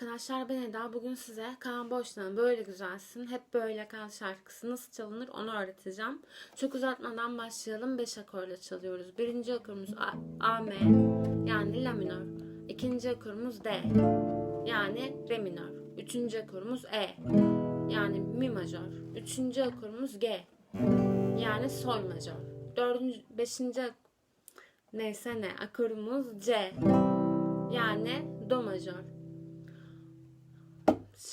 arkadaşlar ben Eda. Bugün size Kaan Boştan'ın Böyle Güzelsin Hep Böyle Kal şarkısı nasıl çalınır onu öğreteceğim. Çok uzatmadan başlayalım. 5 akorla çalıyoruz. Birinci akorumuz A, A M yani La minör. İkinci akorumuz D yani Re minör. Üçüncü akorumuz E yani Mi majör. Üçüncü akorumuz G yani Sol majör. Dördüncü, beşinci neyse ne akorumuz C yani Do majör.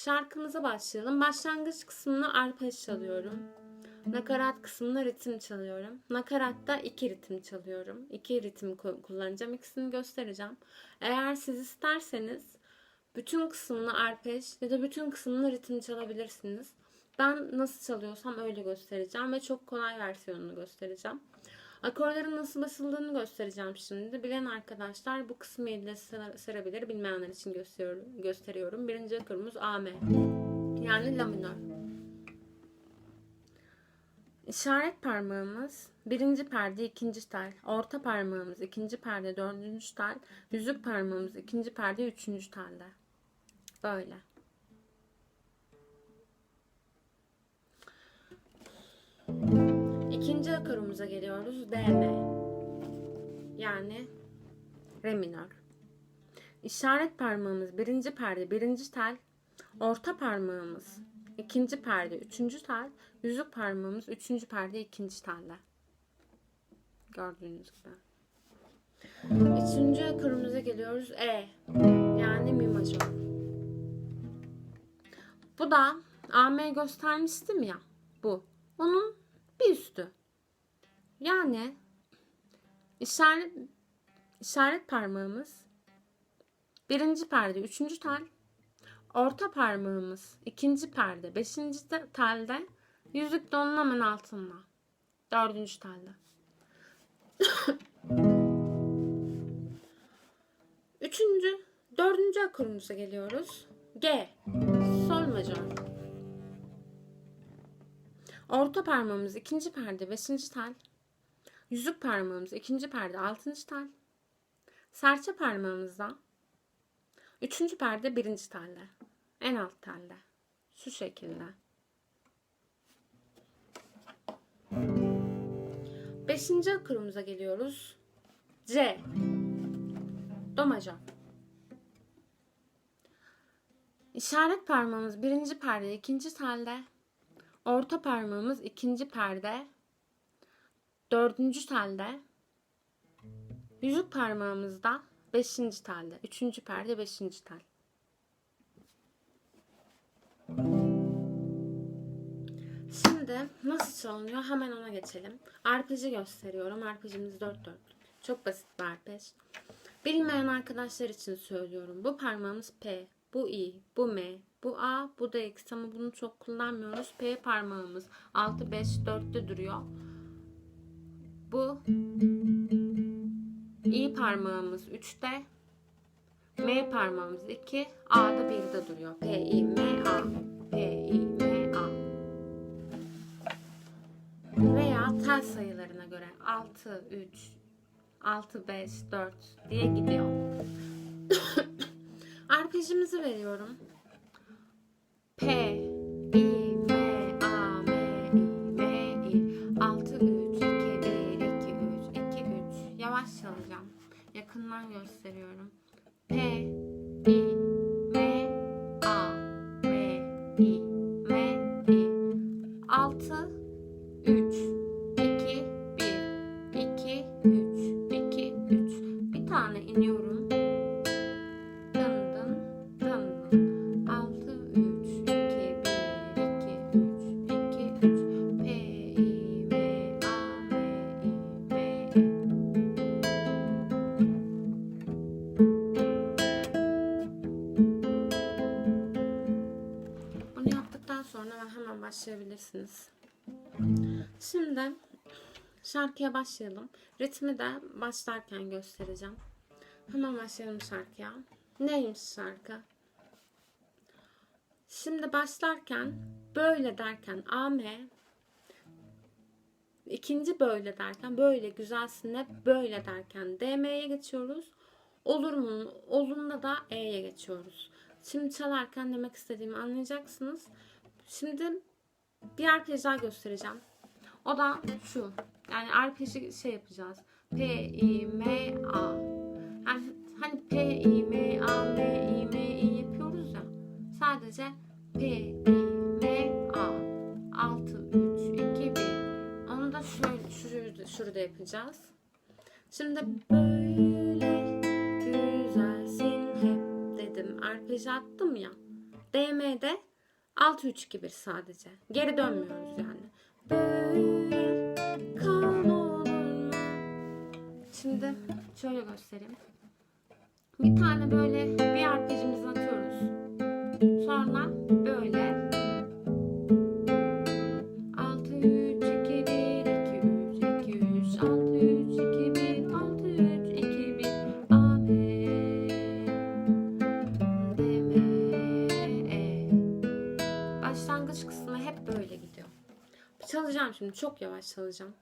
Şarkımıza başlayalım. Başlangıç kısmını arpej çalıyorum. Nakarat kısmında ritim çalıyorum. Nakaratta iki ritim çalıyorum. İki ritim ku- kullanacağım. İkisini göstereceğim. Eğer siz isterseniz bütün kısmını arpej ya da bütün kısmını ritim çalabilirsiniz. Ben nasıl çalıyorsam öyle göstereceğim ve çok kolay versiyonunu göstereceğim. Akorların nasıl basıldığını göstereceğim şimdi. Bilen arkadaşlar bu kısmı ile sarabilir. Bilmeyenler için gösteriyorum. gösteriyorum. Birinci akorumuz A M. Yani La minör. İşaret parmağımız birinci perde ikinci tel. Orta parmağımız ikinci perde dördüncü tel. Yüzük parmağımız ikinci perde üçüncü telde. Böyle. İkinci akorumuza geliyoruz. D. Yani Re minör. İşaret parmağımız birinci perde birinci tel. Orta parmağımız ikinci perde üçüncü tel. Yüzük parmağımız üçüncü perde ikinci telde. Gördüğünüz gibi. Üçüncü akorumuza geliyoruz. E. Yani mi majör. Bu da AM göstermiştim ya. Bu. Onun bir üstü. Yani işaret işaret parmağımız birinci perde üçüncü tel orta parmağımız ikinci perde beşinci te- telde yüzük de onun hemen altında dördüncü telde üçüncü dördüncü akorumuza geliyoruz G sol majör Orta parmağımız ikinci perde beşinci tel. Yüzük parmağımız ikinci perde altıncı tel. Serçe parmağımızda üçüncü perde birinci telde. En alt telde. Şu şekilde. Beşinci akorumuza geliyoruz. C. Do majör. İşaret parmağımız birinci perde ikinci telde. Orta parmağımız ikinci perde. Dördüncü telde. Yüzük parmağımızda beşinci telde. Üçüncü perde beşinci tel. Şimdi nasıl çalınıyor hemen ona geçelim. Arpej'i gösteriyorum. Arpejimiz dört dörtlük. Çok basit bir arpej. Bilmeyen arkadaşlar için söylüyorum. Bu parmağımız P, bu I, bu M, bu A, bu da X ama bunu çok kullanmıyoruz. P parmağımız 6, 5, 4'te duruyor. Bu I parmağımız 3'te. M parmağımız 2, A'da 1'de duruyor. P, I, M, A. P, I, M, A. Veya tel sayılarına göre 6, 3, 6, 5, 4 diye gidiyor. Arpejimizi veriyorum. P, Yakından gösteriyorum. P, şarkıya başlayalım. Ritmi de başlarken göstereceğim. Hemen başlayalım şarkıya. Neymiş şarkı? Şimdi başlarken böyle derken AM ikinci böyle derken böyle güzelsin hep böyle derken DM'ye geçiyoruz. Olur mu? Olunda da E'ye geçiyoruz. Şimdi çalarken demek istediğimi anlayacaksınız. Şimdi bir arpej daha göstereceğim. O da şu. Yani arpeji şey yapacağız. P, I, M, A. Yani hani P, I, M, A, M, I, M, I yapıyoruz ya. Sadece P, I, M, A. 6, 3, 2, 1. Onu da şöyle, şurada, şurada yapacağız. Şimdi böyle güzelsin hep dedim. Arpej attım ya. DM'de 6 3 2 1 sadece. Geri dönmüyoruz yani. Şimdi şöyle göstereyim. Bir tane böyle bir arpejimizi atıyoruz. Çok yavaş çalacağım.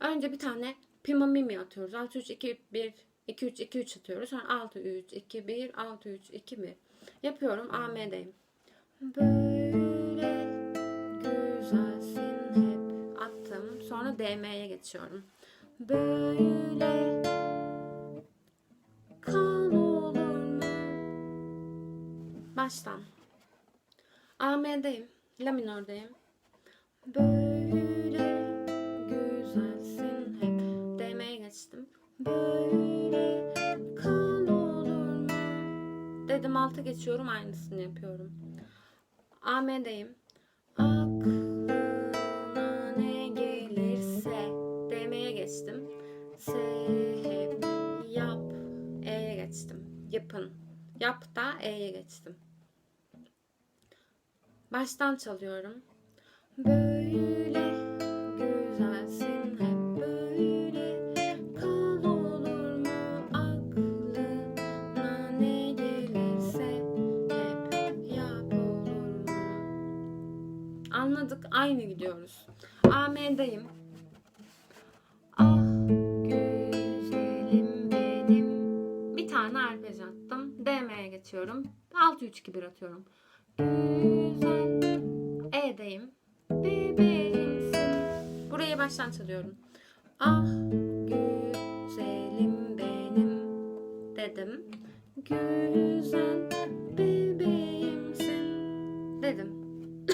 Önce bir tane Pima Mimi atıyoruz. 6 3 2 1 2 3 2 3 atıyoruz. Sonra 6 3 2 1 6 3 2 1 yapıyorum. AM'deyim. Böyle güzelsin hep attım. Sonra DM'ye geçiyorum. Böyle kal olur mu? Baştan. AM'deyim. La minördeyim. Böyle Dedim alta geçiyorum aynısını yapıyorum. AM'deyim. Aklına ne gelirse DM'ye geçtim. S hep yap E'ye geçtim. Yapın. Yap da E'ye geçtim. Baştan çalıyorum. Böyle aynı gidiyoruz. AM'deyim. Ah güzelim benim. Bir tane arpej attım. DM'ye geçiyorum. 6 3 2 1 atıyorum. Güzel E'deyim. Bebeğimsin. Burayı baştan çalıyorum. Ah güzelim benim dedim. Güzel bebeğimsin dedim.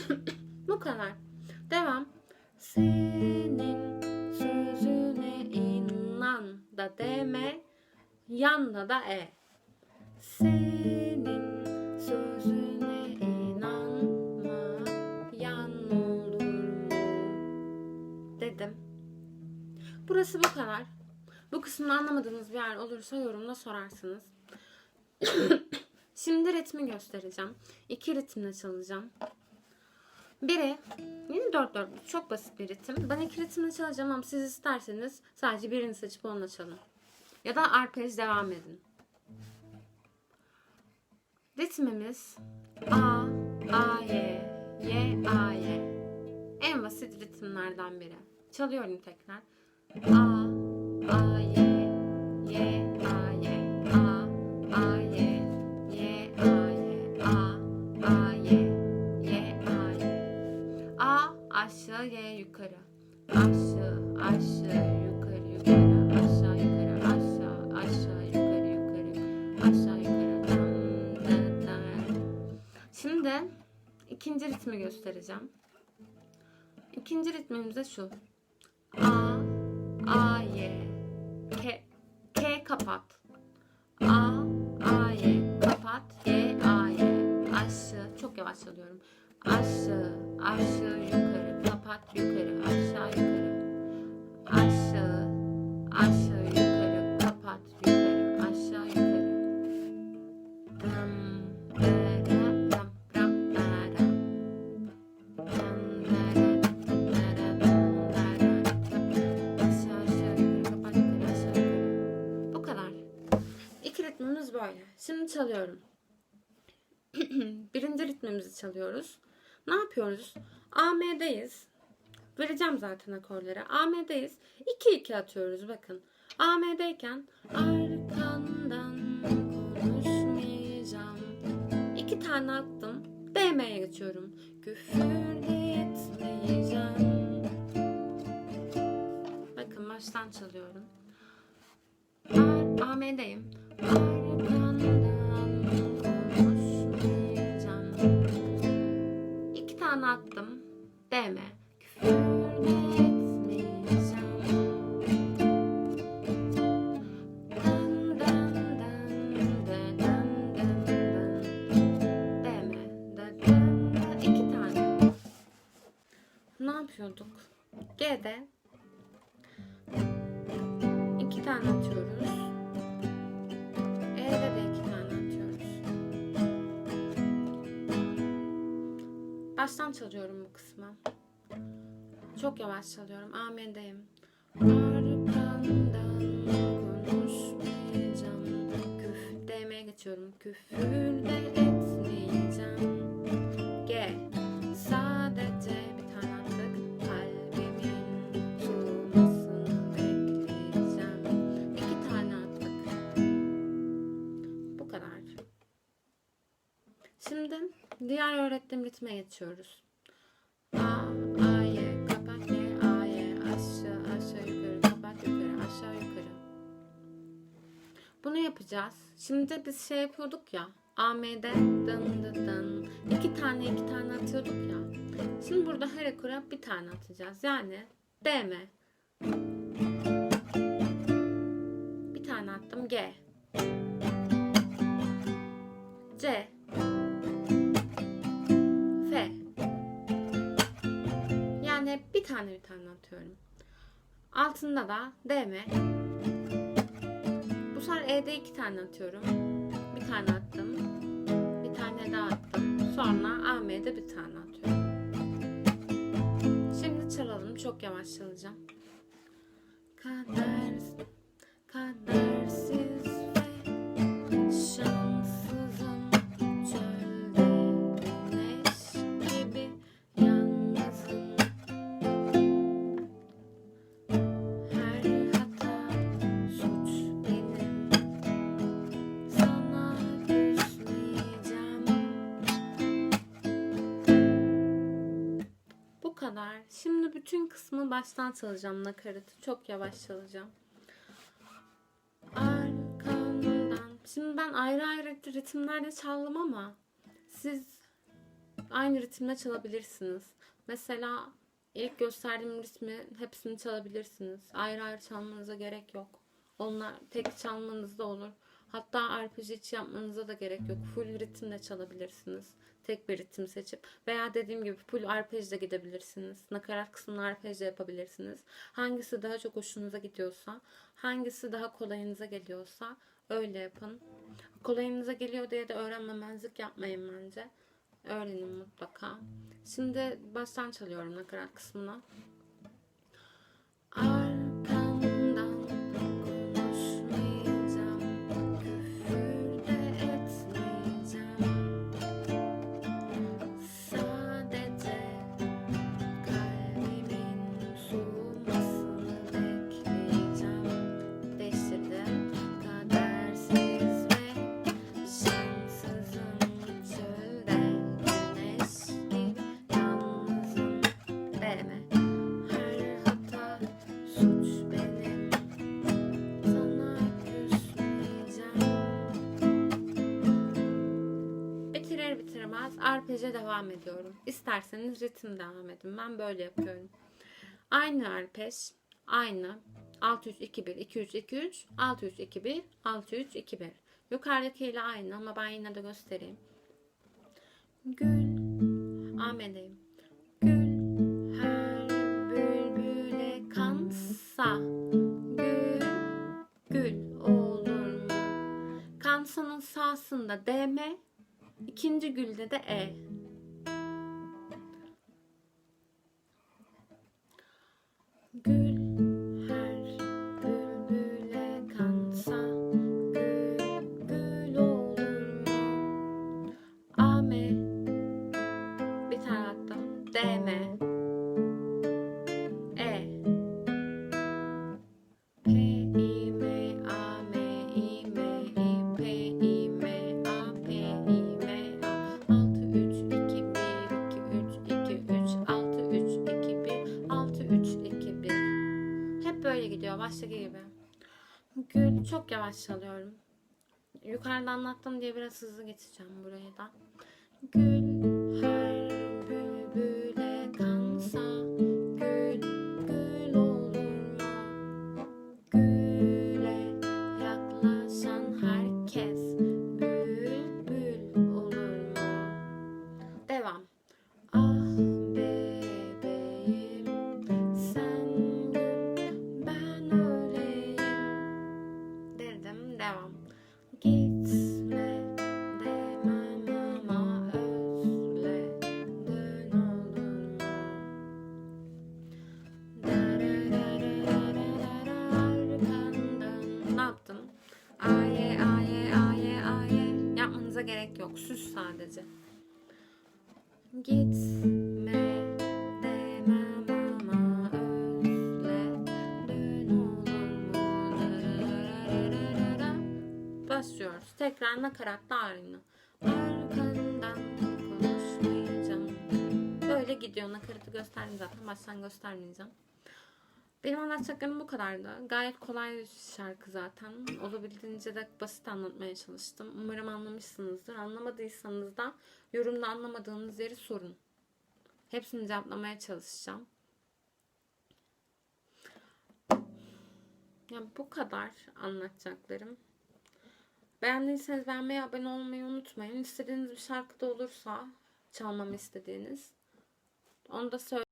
Bu kadar. Devam. Senin sözüne inan da deme. Yanla da e. Senin sözüne inanma yan olur mu? Dedim. Burası bu kadar. Bu kısmını anlamadığınız bir yer olursa yorumda sorarsınız. Şimdi ritmi göstereceğim. İki ritimle çalacağım. Biri yine 4 4 çok basit bir ritim. Ben iki ritimle çalacağım ama siz isterseniz sadece birini seçip onunla çalın. Ya da arpej devam edin. Ritmimiz A, A, Y, Y, A, Y. En basit ritimlerden biri. Çalıyorum tekrar. A, A, Y, aşağı, Y, yukarı. Aşağı, aşağı, yukarı, yukarı, aşağı, yukarı, aşağı, aşağı, yukarı, yukarı, aşağı, yukarı. Dan, dan, dan. Şimdi ikinci ritmi göstereceğim. İkinci ritmimiz de şu. A, A, Y, K, K kapat. A, A, Y, kapat. Y, A, Y. Aşağı, çok yavaş çalıyorum. Aşağı, aşağı, yukarı, kapat, yukarı, aşağı, yukarı. Aşağı, aşağı, yukarı, kapat, yukarı, aşağı, yukarı. Ram, dara, ram, ram, dara. Ram, dara, dara, ram, dara. Aşağı, aşağı, yukarı, kapat, yukarı, aşağı, yukarı. Bu kadar. İki ritmimiz böyle. Şimdi çalıyorum. Birinci ritmimizi çalıyoruz. Ne yapıyoruz? AM'deyiz. Vereceğim zaten akorları. AM'deyiz. 2-2 atıyoruz bakın. AM'deyken arkandan konuşmayacağım. İki tane attım. DM'ye geçiyorum. Küfür etmeyeceğim. Bakın baştan çalıyorum. A- AM'deyim. Arkandan konuşmayacağım. İki tane attım. DM. Yapıyorduk? G'de iki tane atıyoruz. E'de de iki tane atıyoruz. Baştan çalıyorum bu kısmı. Çok yavaş çalıyorum. A'medeyim. Arkandan konuşmayacağım. Küf, D'ye geçiyorum. Küfür de etmeyeceğim. Diğer öğrettiğim ritme geçiyoruz. A, A'ye, kapat ye, A'ye, aşağı, aşağı yukarı, kapat yukarı, aşağı yukarı. Bunu yapacağız. Şimdi biz şey yapıyorduk ya. AM'de dın dın dın. iki tane iki tane atıyorduk ya. Şimdi burada her ekura bir tane atacağız. Yani DM. Bir tane attım G. C. hep bir tane atıyorum. Altında da DM. Bu sefer E'de iki tane atıyorum. Bir tane attım. Bir tane daha attım. Sonra AM'de bir tane atıyorum. Şimdi çalalım. Çok yavaş çalacağım. Kader, kadersiz baştan çalacağım nakaratı. Çok yavaş çalacağım. Arkamdan. Şimdi ben ayrı ayrı ritimlerde çaldım ama siz aynı ritimle çalabilirsiniz. Mesela ilk gösterdiğim ritmi hepsini çalabilirsiniz. Ayrı ayrı çalmanıza gerek yok. Onlar tek çalmanız da olur. Hatta arpej hiç yapmanıza da gerek yok. Full ritimle çalabilirsiniz. Tek bir ritim seçip veya dediğim gibi full arpejle gidebilirsiniz. Nakarat kısmını arpejle yapabilirsiniz. Hangisi daha çok hoşunuza gidiyorsa, hangisi daha kolayınıza geliyorsa öyle yapın. Kolayınıza geliyor diye de öğrenmemezlik yapmayın bence. Öğrenin mutlaka. Şimdi baştan çalıyorum nakarat kısmına. Arkamdan devam ediyorum. İsterseniz ritim devam edin. Ben böyle yapıyorum. Aynı arpej, aynı 6 3 2 1 2 3 2 3 6 3 2 1 6 3 2 1. Yukarıdakiyle aynı ama ben yine de göstereyim. Gül Ahmet'eyim. Gül her bülbüle kansa gül gül olur mu? Kansanın sağsında DM, ikinci gülde de E. yavaş. Yukarıda anlattım diye biraz hızlı geçeceğim buraya da. Gül gerek yok. Süs sadece. Gitme? Başlıyoruz. Tekrar nakaratta aynı. Arkandan konuşmayacağım. Böyle gidiyor. Nakaratı gösterdim zaten. Baştan göstermeyeceğim. Benim anlatacaklarım bu kadardı. Gayet kolay bir şarkı zaten. Olabildiğince de basit anlatmaya çalıştım. Umarım anlamışsınızdır. Anlamadıysanız da yorumda anlamadığınız yeri sorun. Hepsini cevaplamaya çalışacağım. Ya bu kadar anlatacaklarım. Beğendiyseniz beğenmeyi, abone olmayı unutmayın. İstediğiniz bir şarkı da olursa çalmamı istediğiniz onu da söyle